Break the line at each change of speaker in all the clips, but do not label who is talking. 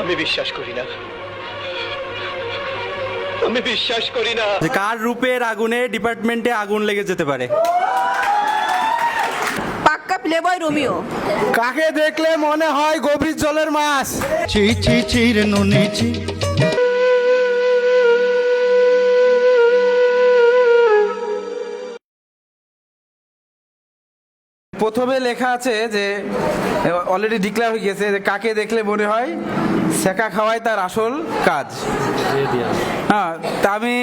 আমি বিশ্বাস করি না। আমি বিশ্বাস করি না।
যে কার রূপের আগুনে ডিপার্টমেন্টে আগুন লেগে যেতে পারে?
পাক্কা প্লেবয় রোমিও।
কাকে দেখলে মনে হয় গভীর জলের মাছ?
চি চি চির নুনি চি
প্রথমে লেখা আছে যে অলরেডি ডিক্লেয়ার হয়ে গেছে যে কাকে দেখলে মনে হয় শেখা খাওয়াই তার আসল কাজ। হ্যাঁ তা আমি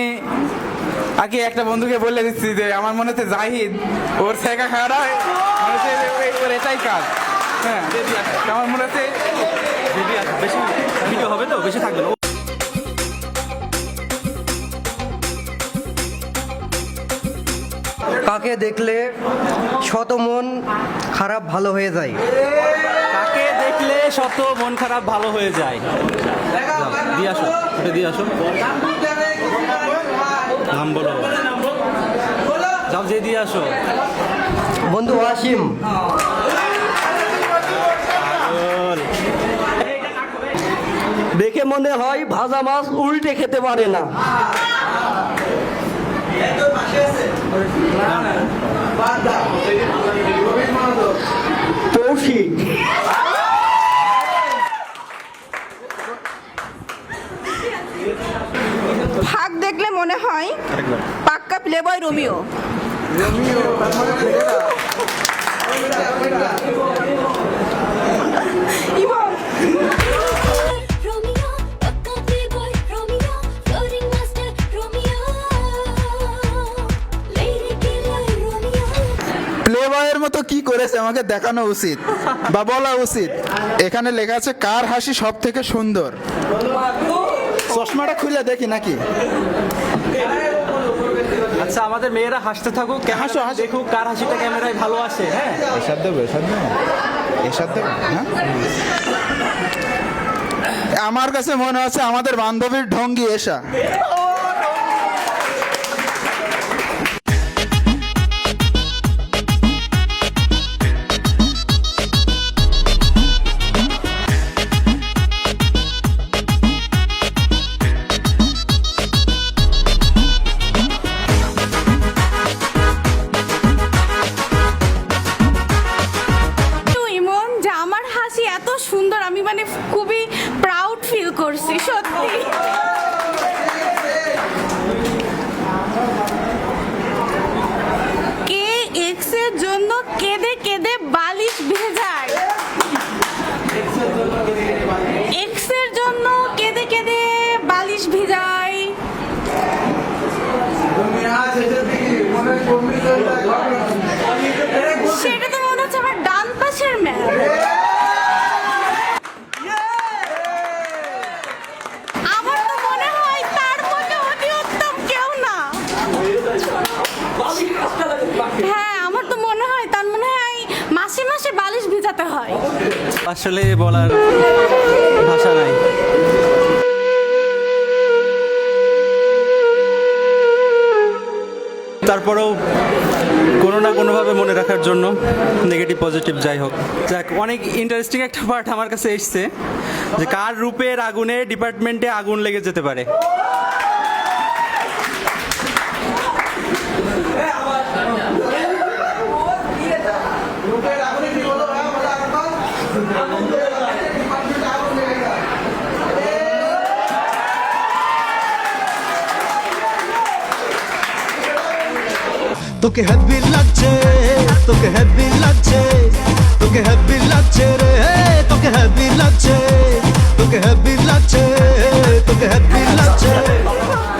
আগে একটা বন্ধুকে বলে দিচ্ছি যে আমার মনে হচ্ছে জাহিদ ওর শেখা খাওয়াটা মনে ওর- এটাই কাজ। হ্যাঁ আমার মনে হচ্ছে
বেশি ভিডিও হবে তো? বেশি থাকবে না।
কাকে দেখলে শত মন খারাপ ভালো হয়ে যায়?
শত মন খারাপ ভালো হয়ে যায়। দিয়ে আসো ওটা দিয়ে আসো। নাম বলো। যাও যে দিয়ে আসো।
বন্ধু ওয়াসিম। দেখে মনে হয় ভাজা মাছ উল্টে খেতে পারে না। তৌফিক
ফাঁক দেখলে মনে হয় pakka playboy Romeo Emon
Romeo, paka playboy Romeo, flirting master Romeo, lady killer Romeo.
প্লে বয়ের মতো কি করেছে আমাকে দেখানো উচিত বা বলা উচিত? এখানে লেখা আছে কার হাসি সব থেকে সুন্দর চশমাটা খুলে দেখি নাকি?
আচ্ছা আমাদের মেয়েরা হাসতে থাকুক হাসো হাসো। দেখুক কার হাসিটা ক্যামেরায় ভালো আসে হ্যাঁ?
দেবো দেবো। দেবো হ্যাঁ? আমার কাছে মনে হচ্ছে আমাদের বান্ধবীর ঢঙ্গি এসা।
সুন্দর আমি মানে খুবই প্রাউড ফিল করছি সত্যি কে এক্সের জন্য কেঁদে কেঁদে বালিশ ভেজায় এক্সের জন্য কেঁদে কেঁদে বালিশ ভিজায় সেটা তো মনে হচ্ছে আমার ডান পাশের ম্যাম আমার তো মনে হয় তার মধ্যে অতি উত্তম কেউ না হ্যাঁ আমার তো মনে হয় তার মনে হয় মাসে মাসে ভিজাতে হয়।
আসলে বলার ভাষা নাই। তারপরেও কোনো না কোনোভাবে মনে রাখার জন্য নেগেটিভ পজিটিভ যাই হোক। যাক, অনেক ইন্টারেস্টিং একটা পার্ট আমার কাছে এসছে যে কার রূপের আগুনে ডিপার্টমেন্টে আগুন লেগে যেতে পারে।
তোকে হ্যাপি লাগছে তোকে হ্যাপি লাগছে তোকে হ্যাপি লাগছে রে তোকে হ্যাপি লাগছে তোকে হ্যাপি লাগছে তোকে হ্যাপি লাগছে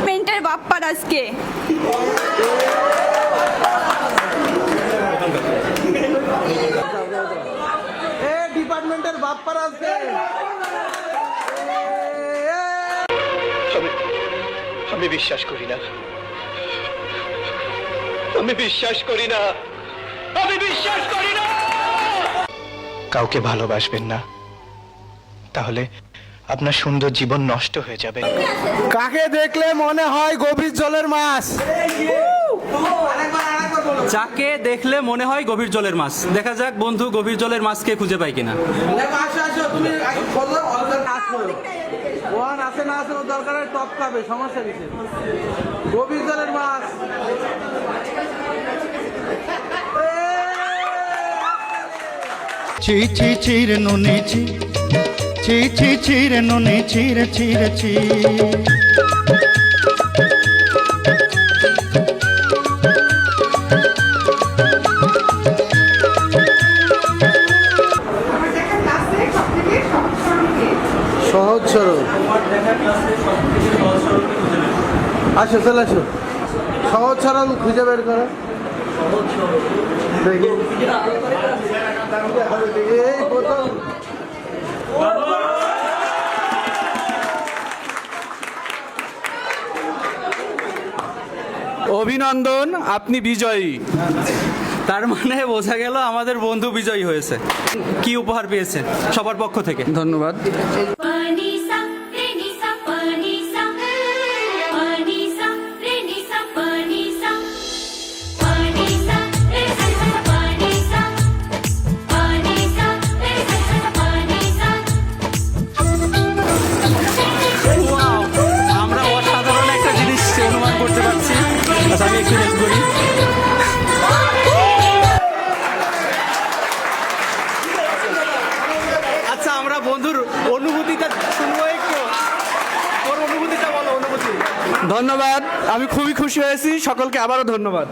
মেন্টার বাপ্পার আজকে
ডিপার্টমেন্টের বাপ্পার আসবে
আমি বিশ্বাস করি না। আমি বিশ্বাস করি না। আমি বিশ্বাস করি না। কাউকে ভালোবাসবেন না। তাহলে আপনার সুন্দর জীবন নষ্ট হয়ে যাবে।
কাকে দেখলে মনে হয় গভীর জলের মাছ?
যাকে দেখলে মনে হয় গভীর জলের মাছ। দেখা যাক বন্ধু, গভীর জলের মাছকে খুঁজে পাই কিনা।
না আছে দরকার টপ সমস্যা গভীর জলের মাছ
ছি ছি ছি ছি।
সহজ সরল। আসো চলে আসো। সহজ সরল খুঁজে বের করো। এই
অভিনন্দন আপনি বিজয়ী। তার মানে বোঝা গেল আমাদের বন্ধু বিজয়ী হয়েছে। কি উপহার পেয়েছেন সবার পক্ষ থেকে?
ধন্যবাদ।
pani sa re ni
ধন্যবাদ। আমি খুবই খুশি হয়েছি। সকলকে আবারও ধন্যবাদ।